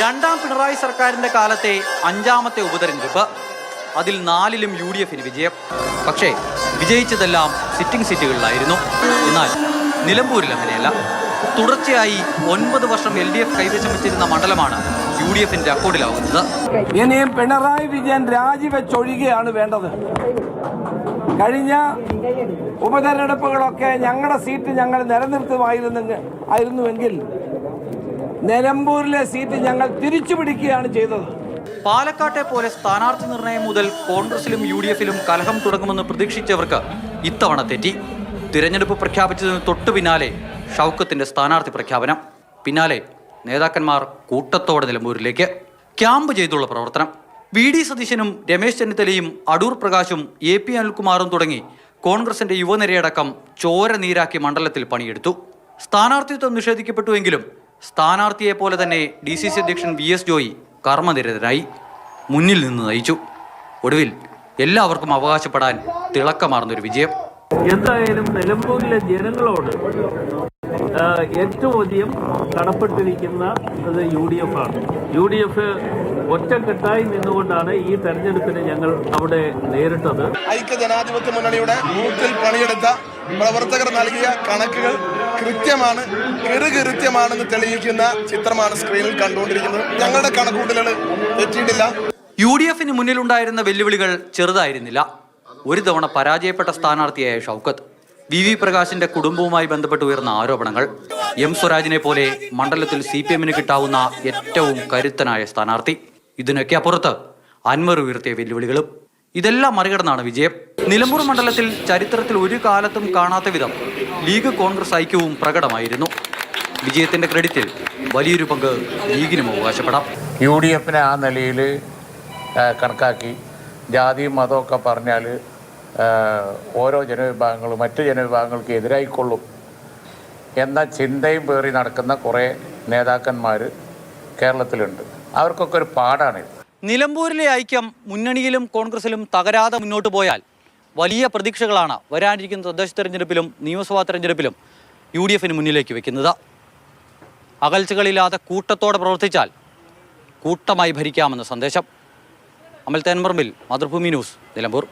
രണ്ടാം പിണറായി സർക്കാരിന്റെ കാലത്തെ അഞ്ചാമത്തെ ഉപതെരഞ്ഞെടുപ്പ്. അതിൽ നാലിലും യു ഡി എഫിന് വിജയം. പക്ഷേ വിജയിച്ചതെല്ലാം സിറ്റിംഗ് സീറ്റുകളിലായിരുന്നു. എന്നാൽ നിലമ്പൂരിൽ അങ്ങനെയല്ല. തുടർച്ചയായി ഒൻപത് വർഷം എൽ ഡി എഫ് കൈവശം വെച്ചിരുന്ന മണ്ഡലമാണ് യു ഡി എഫിന്റെ അക്കൗണ്ടിലാവുന്നത്. ഇനിയും പിണറായി വിജയൻ രാജിവെച്ചൊഴികയാണ് വേണ്ടത്. കഴിഞ്ഞ ഉപതെരഞ്ഞെടുപ്പുകളൊക്കെ ഞങ്ങളുടെ സീറ്റ് ഞങ്ങൾ നിലനിർത്തുമായിരുന്നെങ്കിൽ ആയിരുന്നുവെങ്കിൽ നിലമ്പൂരിലെ സീറ്റ് ഞങ്ങൾ തിരിച്ചു പിടിക്കുകയാണ് ചെയ്തത്. പാലക്കാട്ടെ പോലെ സ്ഥാനാർത്ഥി നിർണയം മുതൽ കോൺഗ്രസിലും യു ഡി എഫിലും കലഹം തുടങ്ങുമെന്ന് പ്രതീക്ഷിച്ചവർക്ക് ഇത്തവണ തെറ്റി. തിരഞ്ഞെടുപ്പ് പ്രഖ്യാപിച്ചതിന് തൊട്ടു പിന്നാലെ ഷൗക്കത്തിന്റെ സ്ഥാനാർത്ഥി പ്രഖ്യാപനം. പിന്നാലെ നേതാക്കന്മാർ കൂട്ടത്തോടെ നിലമ്പൂരിലേക്ക്. ക്യാമ്പ് ചെയ്തുള്ള പ്രവർത്തനം. വി ഡി സതീശനും രമേശ് ചെന്നിത്തലയും അടൂർ പ്രകാശും എ പി അനിൽകുമാറും തുടങ്ങി കോൺഗ്രസിന്റെ യുവനിരയടക്കം ചോര നീരാക്കി മണ്ഡലത്തിൽ പണിയെടുത്തു. സ്ഥാനാർത്ഥിത്വം നിഷേധിക്കപ്പെട്ടുവെങ്കിലും സ്ഥാനാർത്ഥിയെ പോലെ തന്നെ ഡി സി സി അധ്യക്ഷൻ വി എസ് ജോയി കർമ്മനിരതരായി മുന്നിൽ നിന്ന് നയിച്ചു. ഒടുവിൽ എല്ലാവർക്കും അവകാശപ്പെടാൻ തിളക്കമാർന്നൊരു വിജയം. എന്തായാലും നിലമ്പൂരിലെ ജനങ്ങളോട് ഏറ്റവും അധികം കടപ്പെട്ടിരിക്കുന്ന അത് യു ഡി എഫ് ആണ്. യു ഡി എഫ് ഒറ്റക്കെട്ടായി നിന്നുകൊണ്ടാണ് ഈ തെരഞ്ഞെടുപ്പിനെ ഞങ്ങൾ അവിടെ നേരിട്ടത്. ഐക്യ ജനാധിപത്യ മുന്നണിയുടെ ബൂത്തിൽ പണിയെടുത്ത പ്രവർത്തകർ നൽകിയ കണക്കുകൾ കൃത്യമാണ് കൃത്യമാണെന്ന് തെളിയിക്കുന്ന ചിത്രമാണ് സ്ക്രീനിൽ കണ്ടുകൊണ്ടിരിക്കുന്നത്. ഞങ്ങളുടെ കണക്കൂട്ടലുകൾ തെറ്റിയിട്ടില്ല. യു ഡി എഫിന് മുന്നിലുണ്ടായിരുന്ന വെല്ലുവിളികൾ ചെറുതായിരുന്നില്ല. ഒരു തവണ പരാജയപ്പെട്ട സ്ഥാനാർത്ഥിയായ ഷൗക്കത്ത്. വി വി പ്രകാശിന്റെ കുടുംബവുമായി ബന്ധപ്പെട്ട് ഉയർന്ന ആരോപണങ്ങൾ. എം സ്വരാജിനെ പോലെ മണ്ഡലത്തിൽ സി പി എമ്മിന് കിട്ടാവുന്ന ഏറ്റവും കരുത്തനായ സ്ഥാനാർത്ഥി. ഇതിനൊക്കെ അപ്പുറത്ത് അൻവർ ഉയർത്തിയ വെല്ലുവിളികളും. ഇതെല്ലാം മറികടന്നാണ് വിജയം. നിലമ്പൂർ മണ്ഡലത്തിൽ ചരിത്രത്തിൽ ഒരു കാലത്തും കാണാത്ത വിധം ലീഗ് കോൺഗ്രസ് ഐക്യവും പ്രകടമായിരുന്നു. വിജയത്തിന്റെ ക്രെഡിറ്റിൽ വലിയൊരു പങ്ക് ലീഗിനും അവകാശപ്പെടാം. യു ഡി എഫിനെ ആ നിലയിൽ കണക്കാക്കി ജാതിയും മതമൊക്കെ പറഞ്ഞാൽ ഓരോ ജനവിഭാഗങ്ങളും മറ്റ് ജനവിഭാഗങ്ങൾക്ക് എതിരായിക്കൊള്ളും എന്ന ചിന്തയും പേറി നടക്കുന്ന കുറേ നേതാക്കന്മാർ കേരളത്തിലുണ്ട്. അവർക്കൊക്കെ ഒരു പാടാണിത് നിലമ്പൂരിലെ ഐക്യം മുന്നണിയിലും കോൺഗ്രസിലും തകരാതെ മുന്നോട്ട് പോയാൽ വലിയ പ്രതീക്ഷകളാണ് വരാനിരിക്കുന്ന തദ്ദേശ തെരഞ്ഞെടുപ്പിലും നിയമസഭാ തെരഞ്ഞെടുപ്പിലും യു ഡി എഫിന് മുന്നിലേക്ക് വെക്കുന്നത്. അകൽച്ചകളില്ലാതെ കൂട്ടത്തോടെ പ്രവർത്തിച്ചാൽ കൂട്ടമായി ഭരിക്കാമെന്ന സന്ദേശം. അമൽ തേൻമർമിൽ മാതൃഭൂമി ന്യൂസ് നിലമ്പൂർ.